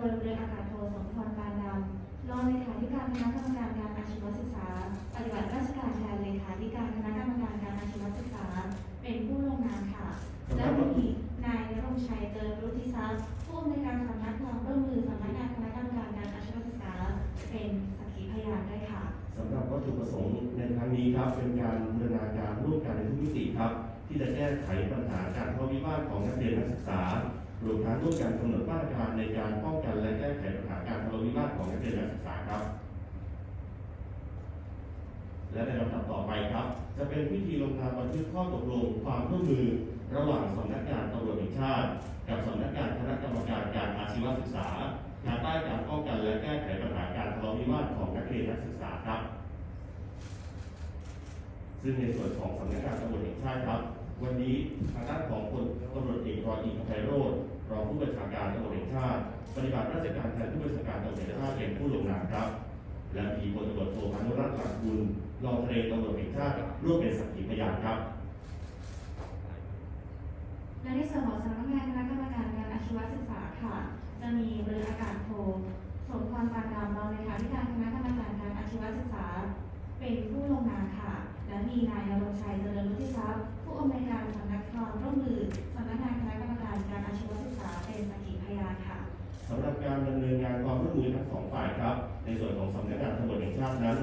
โดยเรืออากาศโทสมพรปานดำรองเลขาธิการคณะกรรมการการอาชีวศึกษา ปฏิบัติราชการแทนเลขาธิการคณะกรรมการการอาชีวศึกษา เป็นผู้ลงนามค่ะ และมีนายนรงชัยเจริญรุธิทรัพย์ผู้อำนวยการสำนักความร่วมมือสำนักงานคณะกรรมการการอาชีวศึกษา เป็นสักขีพยานด้วยค่ะสำหรับวัตถุประสงค์ในครั้งนี้ครับ เป็นการบูรณาการร่วมกันในทุกมิติครับ ที่จะแก้ไขปัญหาการทะเลาะวิวาทของนักเรียนนักศึกษา รวมทั้งร่วมกันกำหนดมาตรการในการป้องกันและแก้ไขปัญหาการทะเลาะวิวาทของนักเรียนนักศึกษาครับ และในลำดับต่อไปครับ จะเป็นพิธีลงนามบันทึกข้อตกลงความร่วมมือระหว่างสำนักงานตำรวจแห่งชาติ กับสำนักงานคณะกรรมการการอาชีวศึกษาภายใต้การป้องกันและแก้ไขปัญหาการทะเลาะวิวาทของนักเรียนนักศึกษาครับ ซึ่งในส่วนของสำนักงานตำรวจแห่งชาติครับ วันนี้ทางด้านของพลตำรวจเอกรอยอิงคภัยโรจน์ รองผู้บัญชาการตำรวจแห่งชาติปฏิบัติราชการแทนผู้บัญชาการตำรวจแห่งชาติเป็นผู้ลงนามครับ และมีพลตำรวจโทพานุรัตน์หลักบุญรองทะเลตำรวจแห่งชาติร่วมเป็นสักขีพยานครับ และในส่วนของสำนักงานคณะกรรมการการอาชีวศึกษาค่ะ จะมีเรืออากาศโทสมพรปานดำรองเลขาธิการคณะกรรมการการอาชีวศึกษา เป็นผู้ลงนามค่ะ และมีนายนรงชัยเจริญรุธิทรัพย์ผู้อำนวยการสำนักความร่วมมือสำนักงานคณะกรรม การดำเนินงานความร่วมมือทั้งสองฝ่ายครับ ในส่วนของสำนักงานตำรวจแห่งชาตินั้น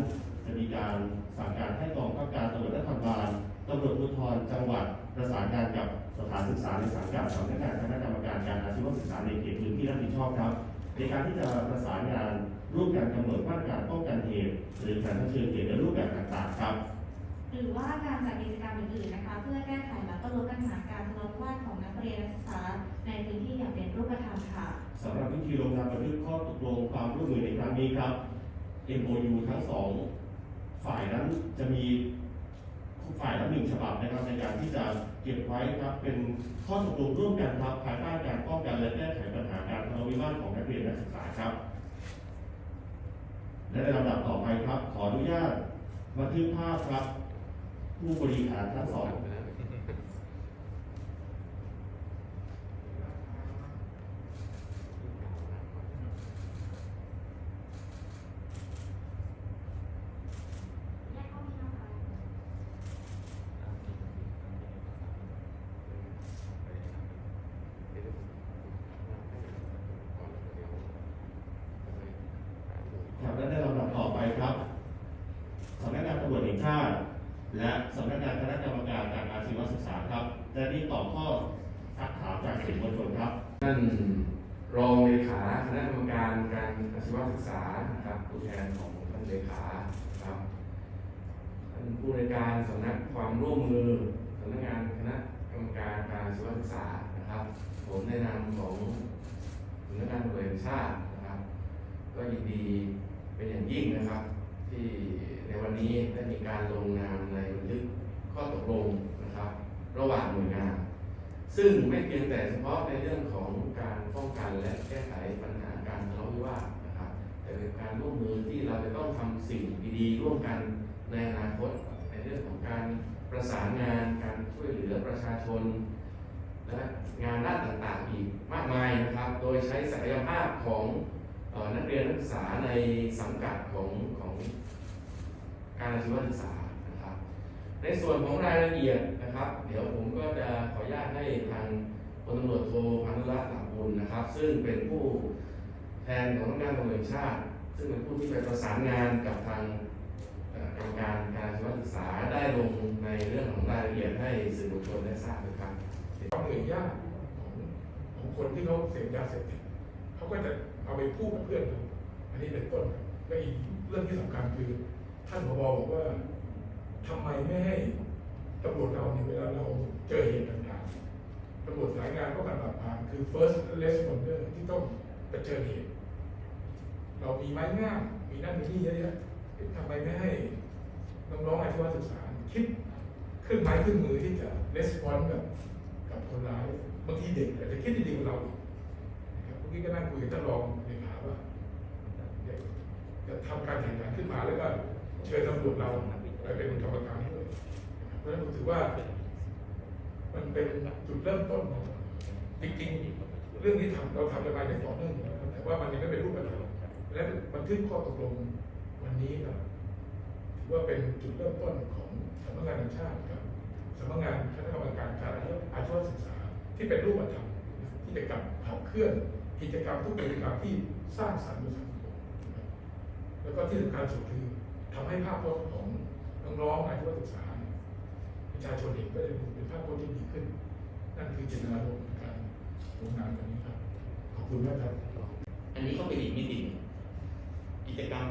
จะมีการสั่งการให้กองข้าการตำรวจนครบาลตำรวจภูธรจังหวัดประสานงานกับสถานศึกษาในสังกัดสำนักงานคณะกรรมการการอาชีวศึกษาในเขตพื้นที่รับผิดชอบครับ ในการที่จะประสานงานร่วมกันกำหนดมาตรการป้องกันเหตุหรือการเชิญเหตุในรูปแบบต่างๆครับ หรือว่าการจัดกิจกรรมอื่นๆนะคะ เพื่อแก้ไขและก็ลดปัญหาการทะเลาะวิวาทของนักเรียนนักศึกษาในพื้นที่อย่างเป็นรูปธรรมค่ะ สำหรับพิธีลงนามบันทึกข้อตกลงความร่วมมือในครั้งนี้ครับ MOU ทั้งสองฝ่ายนั้นจะมีฝ่ายละหนึ่งฉบับนะครับในการที่จะเก็บไว้ครับเป็นข้อตกลงร่วมกันครับภายใต้การป้องกันและแก้ไขปัญหาการทะเลาะวิวาทของนักเรียนนักศึกษาครับ และในลำดับต่อไปครับ ขออนุญาตบันทึกภาพครับ ผู้บริหารทั้งสอง ครับและในลำดับต่อไปครับสำนักงานตำรวจแห่งชาติ และสำนักงานคณะกรรมการการอาชีวศึกษาครับ จะได้ตอบข้อสักถามจากสื่อมวลชนครับท่านรองเลขาคณะกรรมการการอาชีวศึกษานะครับผู้แทนของท่านเลขาครับท่านผู้ในการสำนักความร่วมมือสำนักงานคณะกรรมการการอาชีวศึกษานะครับ ผมในนามของสำนักงานตำรวจแห่งชาตินะครับ ก็ยินดีเป็นอย่างยิ่งนะครับ ที่ในวันนี้ได้มีการลงนามในบันทึกข้อตกลงนะครับ ระหว่างหน่วยงาน ซึ่งไม่เพียงแต่เฉพาะในเรื่องของการป้องกันและแก้ไขปัญหาการทะเลาะวิวาทนะครับ แต่เป็นการร่วมมือที่เราจะต้องทำสิ่งดีๆร่วมกันในอนาคตในเรื่องของการประสานงานการช่วยเหลือประชาชน และงานด้านต่างๆอีกมากมายนะครับ โดยใช้ศักยภาพของออนักเรียนนักศึกษาในสังกัดของของการอาชีวศึกษา ในส่วนของรายละเอียดนะครับ เดี๋ยวผมก็จะขออนุญาตให้ทางพลตำรวจโทพานุรัตน์หลักบุญนะครับ ซึ่งเป็นผู้แทนของสำนักงานตำรวจแห่งชาติ ซึ่งเป็นผู้ที่ไปประสานงานกับทางกรรมการการศึกษาได้ลงในเรื่องของรายละเอียดให้สื่อมวลชนได้ทราบนะครับความเหนื่อยยากของของคนที่เขาเสพยาเสพติดเขาก็จะเอาไปพูดกับเพื่อน อันนี้เป็นต้นและอีกเรื่องที่สำคัญคือท่านผบบอกว่า ทำไมไม่ให้ตำรวจเราเนี่ยเวลาเราเจอเหตุต่างๆตำรวจสายงานป้องกันปราบปรามคือ first responder ที่ต้องไปเจอเหตุเรามีไม้งามมีนั่นมีนี่เยอะๆทำไมไม่ให้น้องๆอาชีวศึกษาคิดเครื่องไม้เครื่องมือที่จะ respond กับกับคนร้ายบางทีเด็กอาจจะคิดดีๆกว่าเราอีกนะครับเมื่อกี้ก็นั่งคุยกับท่านรองเลขาว่าอยาจะทำการแข่งขันขึ้นมาแล้วก็เชิญตำรวจเรา ไปเป็นกรรมการด้วยเพราะฉะนั้นผมถือว่า มันเป็นจุดเริ่มต้นของจริงๆเรื่องนี้ทำเราทำกันมาอย่างต่อเนื่องอยู่แล้วแต่ว่ามันยังไม่เป็นรูปธรรมและบันทึกข้อตกลงวันนี้ครับถือว่าเป็นจุดเริ่มต้นของสำนักงานแห่งชาติครับสำนักงานคณะกรรมการการอาชีวศึกษา ที่เป็นรูปธรรมที่จะกลับขับเคลื่อนกิจกรรมทุกกิจกรรมที่สร้างสรรค์บนสังคมนะครับแล้วก็ที่สำคัญสุดคือทำให้ภาพพจน์ของ น้องๆอาชีวศึกษาประชาชนเองก็จะดูเป็นภาพพจน์ที่ดีขึ้น นั่นคือเจตนารมณ์ในการลงามวันนี้ครับ ขอบคุณมากครับ อันนี้ก็เป็นอีกมิติกิจกรรม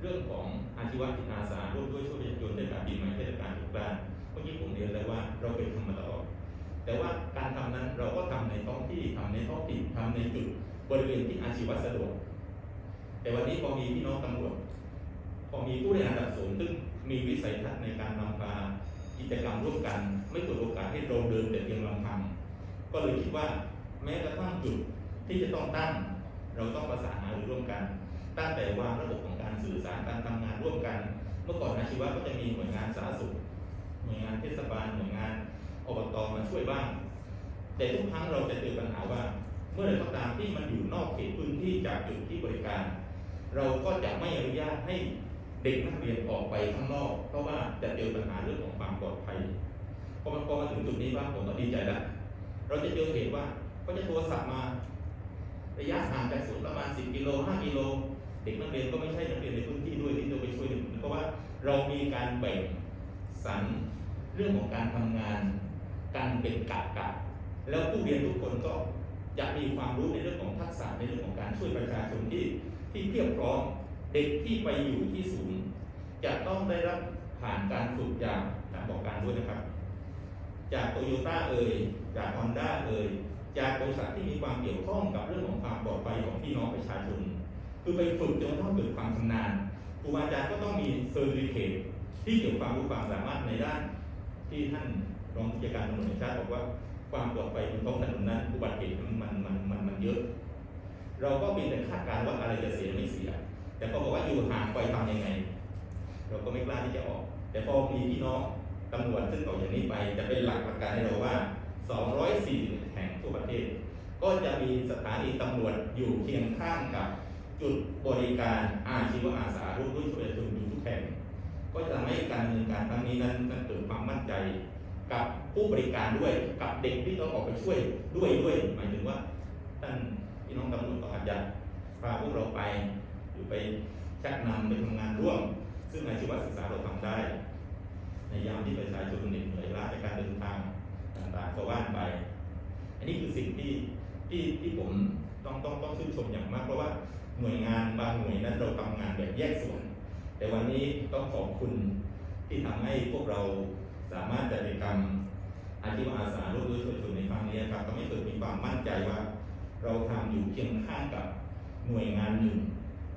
เรื่องของอาชีวะจิตอาสาร่วมด้วยช่วยประชาชนในการปีใหม่เทศกาลสงกรานต์เมื่อกี้ผมเรียนแล้วว่าเราเคยทำมาตลอดแต่ว่าการทำนั้นเราก็ทำในท้องที่ทำในท้องถิ่นทำในจุดบริเวณที่อาชีวะสะดวก แต่วันนี้พอมีพี่น้องตำรวจ พอมีผู้บริหารระดับสูงซึ่งมีวิสัยทัศน์ในการนำพากิจกรรมร่วมกัน ไม่เปิดโอกาสให้เราเดินแต่เพียงลำพังก็เลยคิดว่าแม้กระทั่งจุดที่จะต้องตั้ง เราต้องประสานหารือร่วมกัน ตั้งแต่วางระบบของการสื่อสารการทำงานร่วมกัน เมื่อก่อนอาชีวะก็จะมีหน่วยงานสาธารณสุขหน่วยงานเทศบาลหน่วยงานอบตมาช่วยบ้าง แต่ทุกครั้งเราจะเจอปัญหาว่า เมื่อใดก็ตามที่มันอยู่นอกเขตพื้นที่จากจุดที่บริการ เราก็จะไม่อนุญาตให้ เด็กนักเรียนออกไปข้างนอกเพราะว่าจะเจอปัญหาเรื่องของความปลอดภัยพอมันพอมาถึงจุดนี้บ้างผมก็ดีใจแล้วเราจะเจอเหตุว่าเขาจะโทรศัพท์มาระยะห่างจากศูนย์ประมาณ 10 กิโล 5 กิโล เด็กนักเรียนก็ไม่ใช่นักเรียนในพื้นที่ด้วยที่จะไปช่วยเด็กเพราะว่าเรามีการแบ่งสรรเรื่องของการทำงานกันเป็นกะกะแล้วผู้เรียนทุกคนก็จะมีความรู้ในเรื่องของทักษะในเรื่องของการช่วยประชาชนที่ที่เพียบพร้อม เด็กที่ไปอยู่ที่ศูนย์จะต้องได้รับผ่านการฝึกจากการบอกการด้วยนะครับ จากโตโยต้าเอ่ยจากฮอนด้าเอ่ยจากบริษัทที่มีความเกี่ยวข้องกับเรื่องของความปลอดภัยของพี่น้องประชาชนคือไปฝึกจนกระทั่งเกิดความชำนาญครูบาอาจารย์ก็ต้องมีเซอร์ติฟิเคตที่เกี่ยวความรู้ความสามารถในด้านที่ท่านรองผู้จัดการตำรวจแห่งชาติบอกว่าความปลอดภัยบนท้องถนนนั้นอุบัติเหตุมันมันมันมันเยอะ เราก็เป็นแต่คาดการณ์ว่าอะไรจะเสียไม่เสีย อบอกว่าอยู่ห่างไปทำยังไง เราก็ไม่กล้าที่จะออก แต่พอมีพี่น้องตำรวจซึ่งต่อจากนี้ไปจะเป็นหลักประกันให้เราว่า 240 แห่งทั่วประเทศ ก็จะมีสถานีตำรวจอยู่เคียงข้างกับจุดบริการอาชีวอาสาร่วมด้วยช่วยประชาชนอยู่ทุกแห่งก็จะทำให้การดำเนินการครั้งนี้นั้นนั้นเกิดความมั่นใจกับผู้บริการด้วยกับเด็กที่ต้องออกไปช่วยด้วยด้วย หมายถึงว่าท่านพี่น้องตำรวจก็อาจจะพาพวกเราไปหรือไป ชักนำไปทำงานร่วม ซึ่งอาชีวศึกษาเราทำได้ ในยามที่ประชาชนเหน็ดเหนื่อยล้าจากการเดินทางต่างๆก็ว่านไป อันนี้คือสิ่งที่ที่ที่ผมต้องต้องต้องชื่นชมอย่างมาก เพราะว่าหน่วยงานบางหน่วยนั้นเราทำงานแบบแยกส่วน แต่วันนี้ต้องขอบคุณที่ทำให้พวกเราสามารถจัดกิจกรรมอาชีวอาสาร่วมด้วยช่วยชนในครั้งนี้ครับทำให้เกิดมีความมั่นใจว่า เราทำอยู่เคียงข้างกับหน่วยงานหนึ่ง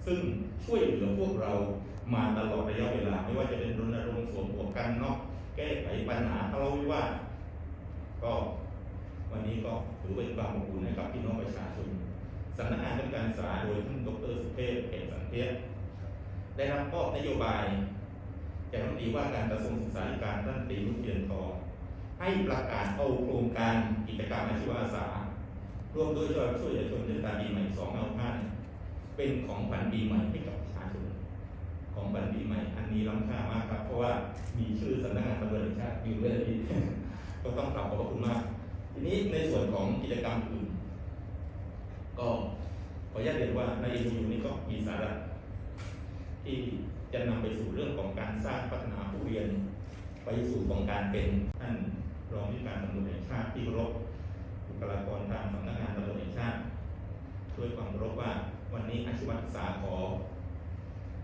ซึ่งช่วยเหลือพวกเรามาตลอดระยะเวลา ไม่ว่าจะเป็นรณรงค์สวมหมวกกันน็อกแก้ไขปัญหาทะเลาะวิวาทก็วันนี้ก็ถือเป็นความอบอุ่นให้กับพี่น้องประชาชนสำนักงานการศึกษาโดยท่านดรสุเทพเขตสันเทียได้รับมอบนโยบายจากรัฐมนตรีว่าการกระทรวงศึกษาธิการท่านตีนุชเทียนทองให้ประกาศเอาโครงการกิจกรรมอาชีวอาสาร่วมด้วยช่วยช่วยเหลือชนเทศกาลปีใหม่2เอาห้า เป็นของขวัญปีใหม่ให้กับประชาชนของขวัญปีใหม่ อันนี้ล้ำค่ามากครับ เพราะว่ามีชื่อสำนักงานตำรวจแห่งชาติอยู่ด้วยที่ก็ต้องกราบขอบพระคุณมาก ทีนี้ในส่วนของกิจกรรมอื่น ก็ขออนุญาตเรียนว่าใน MOU นี้ก็มีสาระที่จะนำไปสู่เรื่องของการสร้างพัฒนาผู้เรียน ไปสู่ของการเป็นท่านรองผู้การตำรวจแห่งชาติที่เคารพบุคลากรทางสำนักงานตำรวจแห่งชาติด้วยความเคารพว่า วันนี้อาชีวศึกษาขอ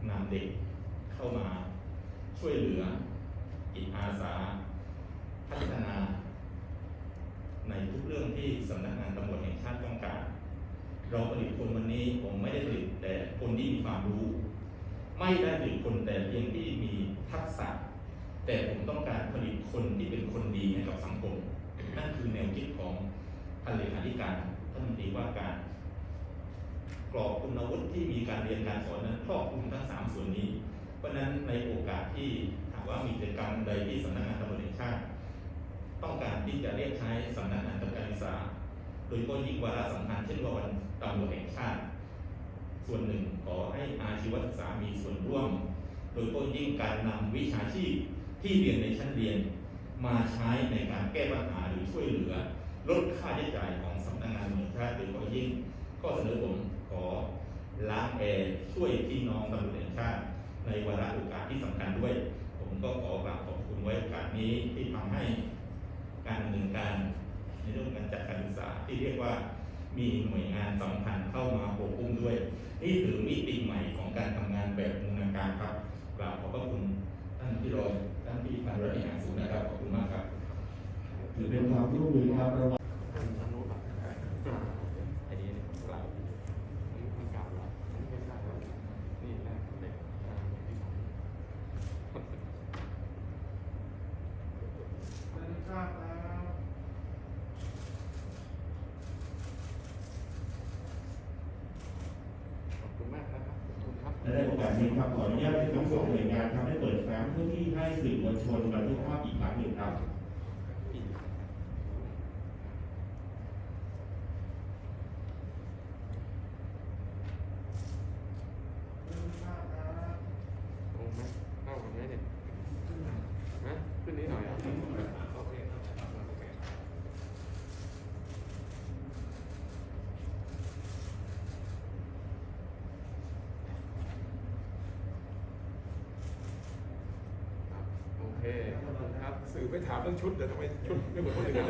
นำเด็กเข้ามาช่วยเหลือจิตอาสา พัฒนา ในทุกเรื่องที่สำนักงานตำรวจแห่งชาติต้องการเราผลิตคนวันนี้ผมไม่ได้ผลิตแต่คนที่มีความรู้ ไม่ได้ผลิตคนแต่เพียงที่มีทักษะ แต่ผมต้องการผลิตคนที่เป็นคนดีให้กับสังคม นั่นคือแนวคิดของท่านเลขาธิการท่านมนตรีว่าการ กรอบคุณวุฒิที่มีการเรียนการสอนนั้นครอบคลุมทั้งสามส่วนนี้ เพราะฉะนั้นในโอกาสที่หากว่ามีกิจกรรมใดที่สำนักงานตำรวจแห่งชาติต้องการที่จะเรียกใช้สำนักงานตำรวจการศึกษาโดยเฉพาะยิ่งวาระสำคัญเช่นว่าวันตำรวจแห่งชาติ ส่วนหนึ่งขอให้อาชีวศึกษามีส่วนร่วม โดยเฉพาะยิ่งการนำวิชาชีพที่เรียนในชั้นเรียน มาใช้ในการแก้ปัญหาหรือช่วยเหลือ ลดค่าใช้จ่ายของสำนักงานตำรวจแห่งชาติโดยเฉพาะยิ่งข้อเสนอผม ขอล้างแอร์ช่วยพี่น้องตำรวจแห่งชาติในวาระโอกาสที่สำคัญด้วย ผมก็ขอกราบขอบคุณไว้โอกาสนี้ที่ทำให้การดำเนินการในเรื่องการจัดการศึกษาที่เรียกว่ามีหน่วยงานสำคัญเข้ามาปกคุมด้วย นี่ถือมิติใหม่ของการทำงานแบบบูรณาการครับกราบขอบพระคุณท่านที่รอท่านที่พันรัฐอย่างสูงนะครับขอบคุณมากครับถือเป็นความร่วมมือครับระหว่าง อันนี้กล่าวอันนี้มันกล่าวแล้วอันนี้ไม่ทราบแล้วนี่แหละเด็กอ่าที่สอง ขอบคุณมากนะครับ ขอบคุณครับ และในโอกาสนี้ครับขออนุญาตให้ทั้งสองหน่วยงานครับได้เปิดแฟ้มเพื่อที่ให้สื่อมวลชนบันทึกภาพอีกครั้งหนึ่งครับขึ้นไหมเนี่ยฮะขึ้นนิดหน่อยอะโอเคโอเคครับโอเค ขอบคุณครับ สื่อไม่ถามเรื่องชุดเดี๋ยวทำไมชุดไม่เหมือนคนอื่น